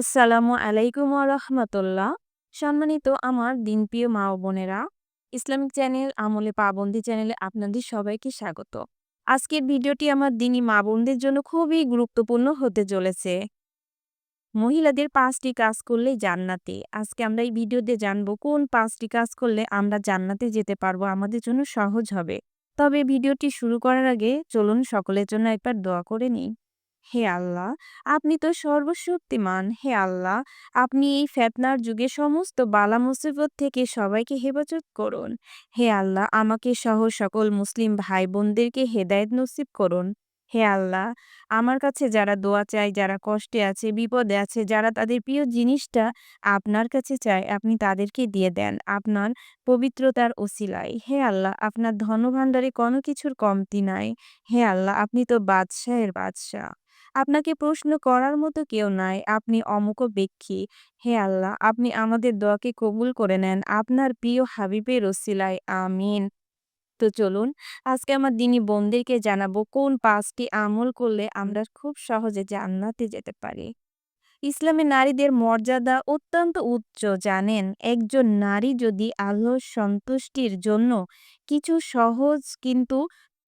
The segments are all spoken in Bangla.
আসসালামু আলাইকুম রহমতুল্লাহ। সম্মানিত আমার দিনপ্রিয় মা ও বোনেরা, ইসলামিক চ্যানেল আমলে পাবন্দি চ্যানেলে আপনাদের সবাইকে স্বাগত। আজকের ভিডিওটি আমার দিনী মা বোনদের জন্য খুবই গুরুত্বপূর্ণ হতে চলেছে। মহিলাদের পাঁচটি কাজ করলেই জান্নাতে। আজকে আমরা এই ভিডিওতে জানব কোন পাঁচটি কাজ করলে আমরা জান্নাতে যেতে পারব, আমাদের জন্য সহজ হবে। তবে ভিডিওটি শুরু করার আগে চলুন সকলের জন্য একবার দোয়া করে নিই। হে আল্লাহ, আপনি তো সর্বশক্তিমান, হে আল্লাহ। আপনি এই ফেতনার যুগে সমস্ত বালা মুসিবত থেকে সবাইকে হেফাজত করুন। হে আল্লাহ, আমাকে সহ সকল মুসলিম ভাই বোনদেরকে হেদায়েত নসিব করুন। হে আল্লাহ, আমার কাছে যারা দোয়া চায়, যারা কষ্টে আছে, বিপদে আছে, যারা তাদের প্রিয় জিনিসটা আপনার কাছে চায়, আপনি তাদেরকে দিয়ে দেন আপনার পবিত্রতার ওসিলায়। হে আল্লাহ, আপনার ধনভাণ্ডারে কোনো কিছুর কমতি নাই। হে আল্লাহ, আপনি তো বাদশাহের বাদশাহ। আপনাকে প্রশ্ন করার মতো কেউ নাই। আপনি অমুক অমুকপেক্ষী হে আল্লাহ, আপনি আমাদের দোয়াকে কবুল করে নেন। আপনার প্রিয় হাবিবের ওসিলায়, আমিন। তো চলুন, আজকে আমার দিনী বোনদেরকে জানাব কোন পাঁচটি আমল করলে আমরা খুব সহজে জান্নাতে যেতে পারি। ইসলামে নারীদের মর্যাদা অত্যন্ত উচ্চ, জানেন? একজন নারী যদি আল্লাহর সন্তুষ্টির জন্য কিছু সহজ কিন্তু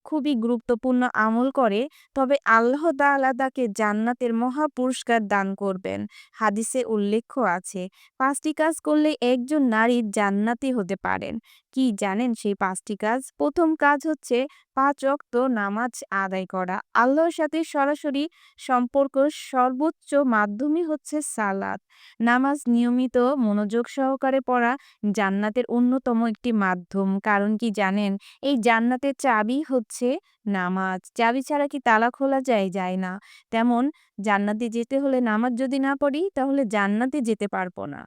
খুবই গুরুত্বপূর্ণ আমল করে, তবে আল্লাহ তাআলা তাকে জান্নাতের মহা পুরস্কার দান করবেন। হাদিসে উল্লেখ আছে, পাঁচটি কাজ করলে একজন নারী জান্নাতি হতে পারেন। কি জানেন সেই পাঁচটি কাজ? প্রথম কাজ হচ্ছে পাঁচ অক্ত নামাজ আদায় করা। আল্লাহর সাথে সরাসরি সম্পর্ক সর্বোচ্চ মাধ্যমই হচ্ছে সালাত। নামাজ নিয়মিত মনোযোগ সহকারে পড়া জান্নাতের অন্যতম একটি মাধ্যম। কারণ কি জানেন? এই জান্নাতের চাবি হচ্ছে নামাজ। চাবি ছাড়া কি তালা খোলা যায় যায় না। তেমন জান্নাতে যেতে হলে নামাজ যদি না পড়ি, তাহলে জান্নাতে যেতে পারব না।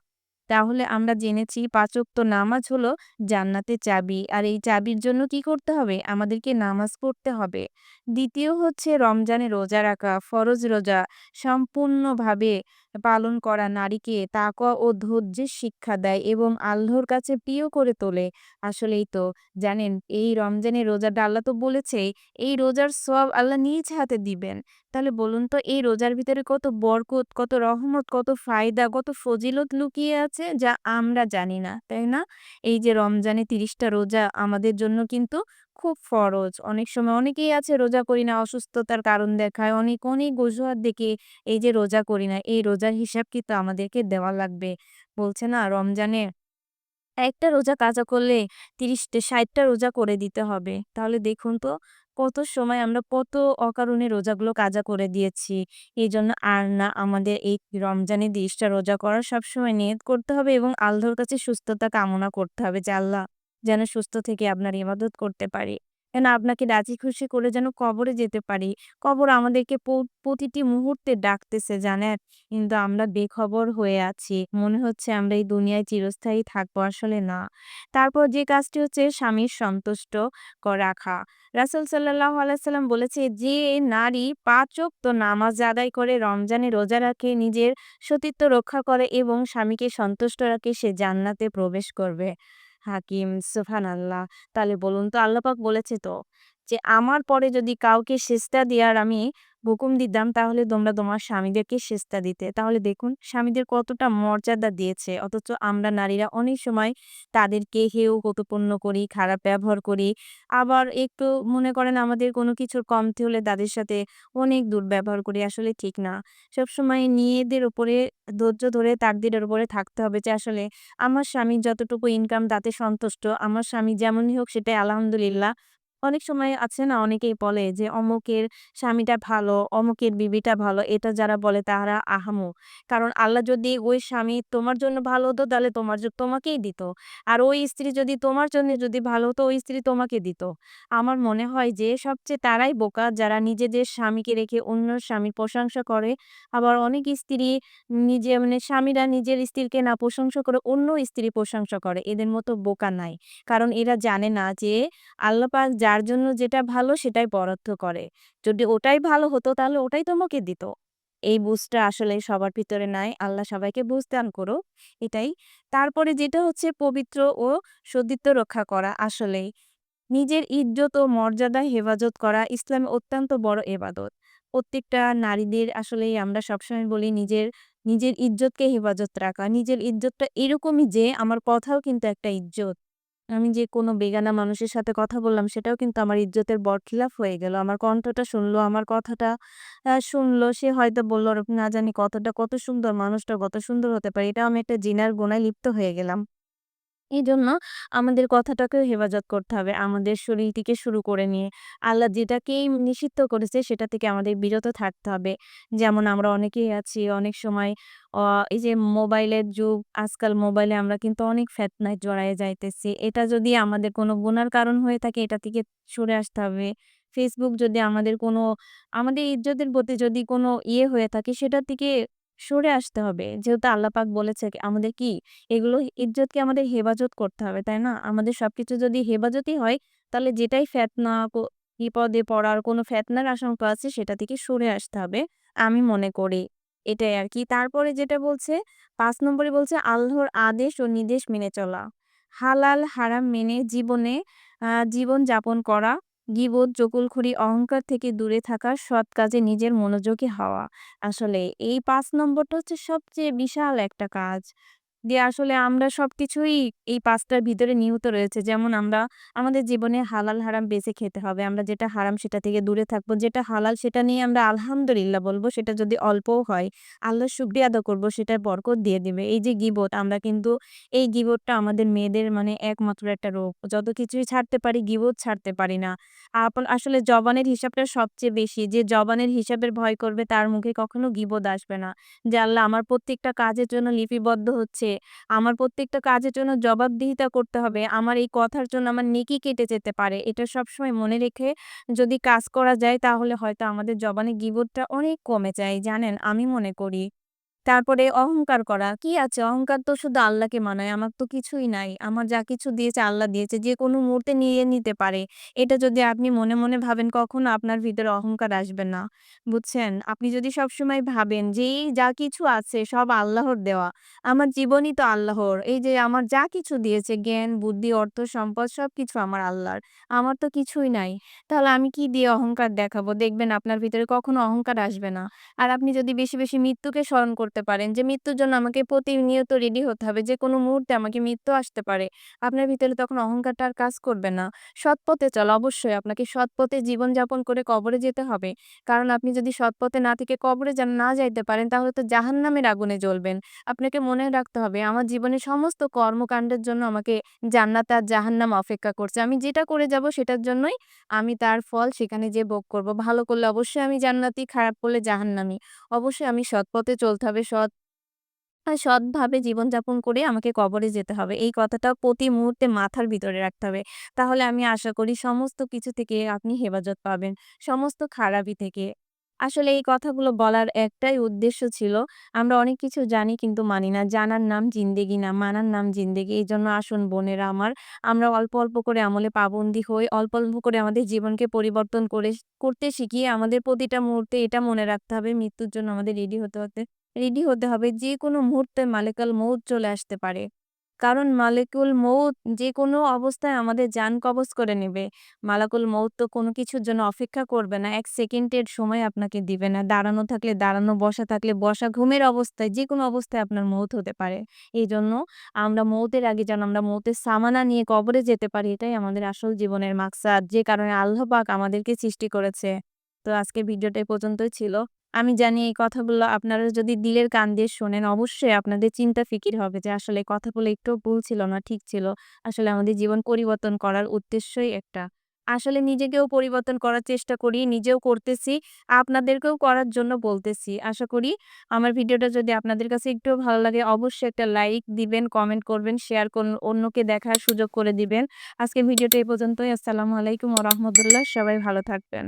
তাহলে আমরা জেনেছি পাঁচক্ত নামাজ হলো জান্নাতের চাবি। আর এই চাবির জন্য কি করতে হবে? আমাদেরকে নামাজ পড়তে হবে। দ্বিতীয় হচ্ছে রমজানে রোজা রাখা, ফরজ রোজা, সম্পূর্ণভাবে পালন করা নারীকে তাকওয়া ও ধৈর্যের শিক্ষা দেয় এবং আল্লাহর কাছে প্রিয় করে তোলে। আসলেই তো, জানেন, এই রমজানে রোজাটা আল্লাহ তো বলেছে, এই রোজার সব আল্লাহ নিজ হাতে দিবেন। তাহলে বলুন তো, এই রোজার ভিতরে কত বরকত, কত রহমত, কত ফায়দা, কত ফজিলত লুকিয়ে আছে? যা আমরা জানি না, তাই না? এই যে রমজানে তিরিশটা রোজা আমাদের জন্য কিন্তু খুব ফরজ। অনেক সময় অনেকেই আছে রোজা করি না, অসুস্থতার কারণ দেখায়, অনেক অনেক অজুহাত দেখে এই যে রোজা করি না, এই রোজার হিসাব কিন্তু আমাদেরকে দেওয়া লাগবে। বলছে না, রমজানে একটা রোজা কাজা করলে তিরিশটা ষাটটা রোজা করে দিতে হবে। তাহলে দেখুন তো কত সময় আমরা কত অকারণে রোজাগুলো কাজা করে দিয়েছি। এই জন্য আর না আমাদের এই রমজানের দৃষ্টা রোজা করার সবসময় নিয়ত করতে হবে এবং আল্লাহর কাছে সুস্থতা কামনা করতে হবে যে আল্লাহ যেন সুস্থ থেকে আপনার ইবাদত করতে পারি। যেন আপনাকে রাজি খুশি করে যেন কবরে যেতে পারি? কবর আমাদেরকে প্রতিটি মুহূর্তে ডাকতেছে, জানেন? কিন্তু আমরা বেখবর হয়ে আছি। মনে হচ্ছে আমরা এই দুনিয়ায় চিরস্থায়ী থাকব, আসলে না। তারপর যে কাজটি হচ্ছে স্বামীর সন্তুষ্ট রাখা রাসুল সাল্লাহ আলাইসাল্লাম বলেছে, যে নারী পাচক তো নামাজ আদায় করে, রমজানে রোজা রাখে, নিজের সতীত্ব রক্ষা করে এবং স্বামীকে সন্তুষ্ট রাখে, সে জান্নাতে প্রবেশ করবে। হাকিম আল্লাহ তাহলে বলুন তো, আল্লাপাক বলেছে তো? যে, আমার পরে যদি কাউকে সেজদা দেওয়ার আমি হুকুম দিতাম, তাহলে তোমরা তোমার স্বামীদেরকে সেজদা দিতে। তাহলে দেখুন, স্বামীদের কতটা মর্যাদা দিয়েছে। অথচ আমরা নারীরা অনেক সময় তাদেরকে হেয় কতপূর্ণ করি, খারাপ ব্যবহার করি। আবার একটু মনে করেন, আমাদের কোনো কিছুর কমতি হলে তাদের সাথে অনেক দুর্ব্যবহার করি। আসলে ঠিক না। সবসময় নিজেদের উপরে, ধৈর্য ধরে, তাকদিরের উপরে থাকতে হবে যে, আসলে আমার স্বামী যতটুকু ইনকাম তাতে সন্তুষ্ট, আমার স্বামী যেমনই হোক সেটাই আলহামদুলিল্লাহ। অনেক সময় আছে না অনেকেই বলে যে অমুকের স্বামীটা ভালো, অমুকের বিবিটা ভালো। এটা যারা বলে তারা আহামু। কারণ আল্লাহ যদি ওই স্বামী তোমার জন্য ভালো হতো তাহলে তোমার তোমাকেই দিত। আর ওই স্ত্রী যদি তোমার জন্য যদি ভালো হতো ওই স্ত্রী তোমাকে দিত। আমার মনে হয় যে সবচেয়ে তারাই বোকা যারা নিজেদের স্বামীকে রেখে অন্য স্বামীর প্রশংসা করে। আবার অনেক স্ত্রী নিজে মানে স্বামীরা নিজের স্ত্রীকে না প্রশংসা করে অন্য স্ত্রী প্রশংসা করে। এদের মতো বোকা নাই। কারণ এরা জানে না যে আল্লাহ যার জন্য যেটা ভালো সেটাই বরাদ্দ করে। যদি ওটাই ভালো হতো তাহলে ওটাই তোমাকে দিত। এই বুঝটা আসলে সবার ভিতরে নাই। আল্লাহ সবাইকে বুঝ দান করুক। এটাই। তারপরে যেটা হচ্ছে পবিত্র ও সতীত্ব রক্ষা করা আসলেই। নিজের ইজ্জত ও মর্যাদা হেফাজত করা ইসলামে অত্যন্ত বড় এবাদত। প্রত্যেকটা নারীদের আসলেই আমরা সবসময় বলি নিজের নিজের ইজ্জতকে হেফাজত রাখা। নিজের ইজ্জতটা এরকমই যে, আমার কথাও কিন্তু একটা ইজ্জত। আমি যে কোনো বেগানা মানুষের সাথে কথা বললাম সেটাও কিন্তু আমার ইজ্জতের বরখিলাফ হয়ে গেল। আমার কণ্ঠটা শুনলো, আমার কথাটা শুনলো। সে হয়তো বলল না জানি কতটা কত সুন্দর মানুষটা কত সুন্দর হতে পারে। এটাও আমি একটা জিনার গোনায় লিপ্ত হয়ে গেলাম। এজন্য আমাদের কথাটাকেও হেফাজত করতে হবে। আমাদের শরীর থেকে শুরু করে নিয়ে আল্লাহ যেটাকেই নিষিদ্ধ করেছে সেটা থেকে আমাদের বিরত থাকতে হবে। যেমন আমরা অনেকেই আছি অনেক সময় এই যে মোবাইলের যুগ, আজকাল মোবাইলে আমরা কিন্তু অনেক ফেতনায় জড়ায়ে যাইতেছি। এটা যদি আমাদের কোনো গুনার কারণ হয়ে থাকে এটা থেকে সরে আসতে হবে। ফেসবুক যদি আমাদের কোনো আমাদের ইজ্জতের প্রতি যদি কোনো ইয়ে হয়ে থাকে সেটা থেকে সরে আসতে হবে। যেহেতু আল্লাহ পাক বলেছে আমাদের কি এগুলো ইজ্জতকে আমাদের হেফাজত করতে হবে, তাই না? আমাদের সবকিছু যদি হেফাজতই হয় তাহলে যেটাই ফেতনা কো বিপদে পড়ার কোনো ফেতনার আশঙ্কা আছে সেটা থেকে সরে আসতে হবে। আমি মনে করি। এটাই আর কি তারপরে যেটা বলছে পাঁচ নম্বরে বলছে আল্লাহর আদেশ ও নির্দেশ মেনে চলা। হালাল হারাম মেনে জীবনে জীবন যাপন করা, গীবত, জকুলখুরি অহংকার থেকে দূরে থাকা, সৎ কাজে নিজের মনোযোগী হওয়া। আসলে এই পাঁচ নম্বরটা হচ্ছে সবচেয়ে বিশাল একটা কাজ। যে আসলে আমরা সবকিছুই এই পাঁচটার ভিতরে নিহিত রয়েছে। যেমন আমরা আমাদের জীবনে হালাল হারাম বেছে খেতে হবে। আমরা যেটা হারাম সেটা থেকে দূরে থাকব। যেটা হালাল সেটা নিয়ে আমরা আলহামদুলিল্লাহ বলব। সেটা যদি অল্পও হয়, আল্লাহর শুকরিয়া আদা করব সেটার বরকত দিয়ে দিবে। এই যে গীবত আমরা কিন্তু এই গীবতটা আমাদের মেয়েদের মানে একমাত্র একটা রোগ। যত কিছুই ছাড়তে পারি গীবত ছাড়তে পারি না। আসলে জবানের হিসাবটা সবচেয়ে বেশি। যে জবানের হিসাবের ভয় করবে তার মুখে কখনো গীবত আসবে না। যে আল্লাহ আমার প্রত্যেকটা কাজের জন্য লিপিবদ্ধ হচ্ছে। আমার প্রত্যেকটা কাজের জন্য জবাবদিহিতা করতে হবে। আমার এই কথার জন্য আমার নেকি কেটে যেতে পারে। এটা সবসময় মনে রেখে যদি কাজ করা যায়, তাহলে হয়তো আমাদের জবানে গীবতটা অনেক কমে যায়। জানেন, আমি মনে করি। তারপরে অহংকার করা। কি আছে? অহংকার তো শুধু আল্লাহকে মানায়। আমার তো কিছুই নাই। আমার যা কিছু দিয়েছে আল্লাহ দিয়েছে। যে কোনো মুহূর্তে নিয়ে নিতে পারে। এটা যদি আপনি মনে, মনে ভাবেন কখনো আপনার ভিতরে অহংকার আসবে না। বুঝছেন? আপনি যদি সবসময় ভাবেন যে এই যা কিছু আছে সব আল্লাহর দেওয়া। আমার জীবনই তো আল্লাহর। এই যে আমার যা কিছু দিয়েছে জ্ঞান, বুদ্ধি, অর্থ, সম্পদ সব কিছু আমার আল্লাহর। আমার তো কিছুই নাই। তাহলে আমি কি দিয়ে অহংকার দেখাবো? দেখবেন আপনার ভিতরে কখনো অহংকার আসবে না। আর আপনি যদি বেশি, বেশি মৃত্যুকে স্মরণ করতে পারেন যে মৃত্যুর জন্য আমাকে প্রতিনিয়ত রেডি হতে হবে। যে কোনো মুহূর্তে আমাকে মৃত্যু আসতে পারে। আপনার ভিতরে তখন অহংকারটা আর কাজ করবে না। সৎ পথে চলা অবশ্যই আপনাকে সৎ পথে জীবনযাপন করে কবরে যেতে হবে। কারণ আপনি যদি সৎ পথে না থেকে কবরে যেন না যাইতে পারেন তাহলে তো জাহান্নামের আগুনে জ্বলবেন। আপনাকে মনে রাখতে হবে আমার জীবনের সমস্ত কর্মকাণ্ডের জন্য আমাকে জান্নাত আর জাহান্নাম অপেক্ষা করছে। আমি যেটা করে যাব সেটার জন্যই আমি তার ফল সেখানে যেয়ে ভোগ করব। ভালো করলে অবশ্যই আমি জান্নাতি, খারাপ করলে জাহান্নামী। অবশ্যই আমি সৎ পথে চলতে হবে। সৎ সৎভাবে জীবনযাপন করে আমাকে কবরে যেতে হবে। এই কথাটা প্রতি মুহূর্তে মাথার ভিতরে রাখতে হবে। তাহলে আমি আশা করি সমস্ত কিছু থেকে আপনি হেফাজত পাবেন। সমস্ত খারাপি থেকে। আসলে এই কথাগুলো বলার একটাই উদ্দেশ্য ছিল। আমরা অনেক কিছু জানি কিন্তু মানি না। জানার নাম জিন্দেগি না, মানার নাম জিন্দেগি। এই জন্য আসুন বোনেরা আমার, আমরা অল্প, অল্প করে আমলে পাবন্দি হই। অল্প, অল্প করে আমাদের জীবনকে পরিবর্তন করে করতে শিখি। আমাদের প্রতিটা মুহূর্তে এটা মনে রাখতে হবে মৃত্যুর জন্য আমাদের রেডি হতে, হতে রেডি হতে হবে। যে কোনো মুহূর্তে মালেকুল মউত চলে আসতে পারে। কারণ মালেকুল যে কোনো অবস্থায় আমাদের জান কবজ করে নেবে। মালাকুল মউত তো কোনো কিছুর জন্য অপেক্ষা করবে না। এক সেকেন্ডের সময় আপনাকে দিবে না। দাঁড়ানো থাকলে দাঁড়ানো, বসা থাকলে বসা, ঘুমের অবস্থায় যে কোনো অবস্থায় আপনার মৌত হতে পারে। এই জন্য আমরা মৌতের আগে যেন আমরা মৌতের সামানা নিয়ে কবরে যেতে পারি এটাই আমাদের আসল জীবনের মাকসাদ। যে কারণে আল্লাহ পাক আমাদেরকে সৃষ্টি করেছে। তো আজকে ভিডিওটা পর্যন্তই ছিল। আমি জানি এই কথাগুলো আপনারা যদি দিলের কান দিয়ে শোনেন অবশ্যই আপনাদের চিন্তা ফিকির হবে যে আসলে কথাগুলো একটুও ভুল ছিল না, ঠিক ছিল। আসলে আমাদের জীবন পরিবর্তন করার উদ্দেশ্যই একটা। আসলে নিজেকেও পরিবর্তন করার চেষ্টা করি, নিজেও করতেছি, আপনাদেরকেও করার জন্য বলতেছি। আশা করি আমার ভিডিওটা যদি আপনাদের কাছে একটুও ভালো লাগে অবশ্যই একটা লাইক দিবেন, কমেন্ট করবেন, শেয়ার করুন, অন্যকে দেখার সুযোগ করে দিবেন। আজকে ভিডিওটা এই পর্যন্তই। আসসালামু আলাইকুম রাহমাতুল্লাহ। সবাই ভালো থাকবেন।